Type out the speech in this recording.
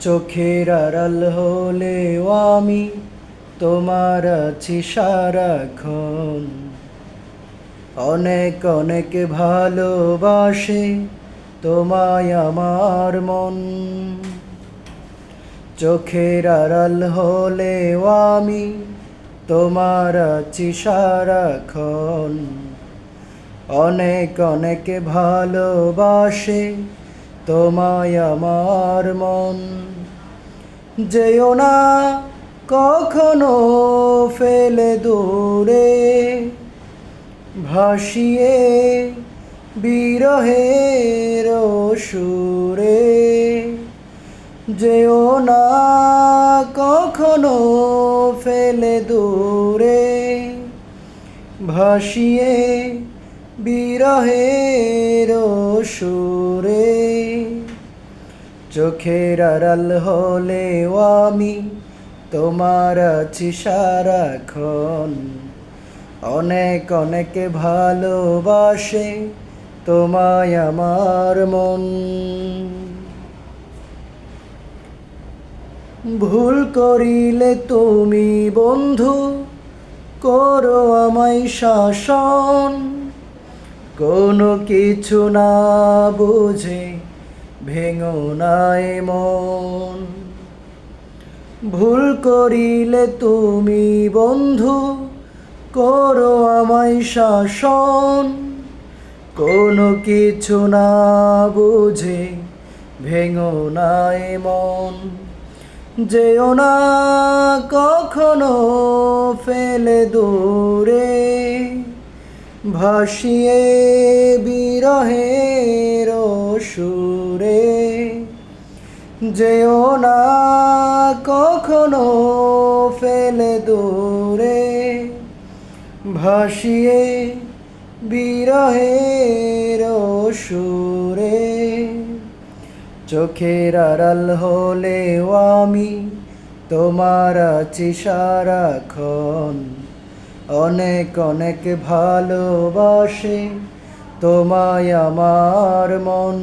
চোখের আড়াল হলেও আমি তোমার আছি সারাক্ষণ। অনেক অনেক ভালোবাসে তোমায় আমার মন। চোখের আড়াল হলেও আমি তোমার আছি সারাক্ষণ। অনেক অনেক ভালোবাসে তোমায় আমার মন। যেও না কখনো ফেলে দূরে, ভাসিয়ে বিরহের সুরে যেও না কখনো ফেলে দূরে, ভাসিয়ে বিরহের সুরে চোখের আড়াল হলেও আমি তোমার আছি সারাক্ষণ। অনেক অনেক ভালোবাসে তোমায় আমার মন। ভুল করিলে তুমি বন্ধু, করো আমায় শাসন। কোনো কিছু না বুঝে ভেঙো নাই মন। ভুল করিলে তুমি বন্ধু, করো আমায় শাসন। কোনো কিছু না বুঝে ভেঙো নাই মন। যেও না কখনো ফেলে দূরে, ভাসিয়ে বিরহের সুরে যেও না কখনো ফেলে দূরে, ভাসিয়ে বিরহের সুরে চোখের আড়াল হলেও আমি তোমার আছি সারাক্ষণ। অনেক অনেক ভালোবাসে তোমায় আমার মন।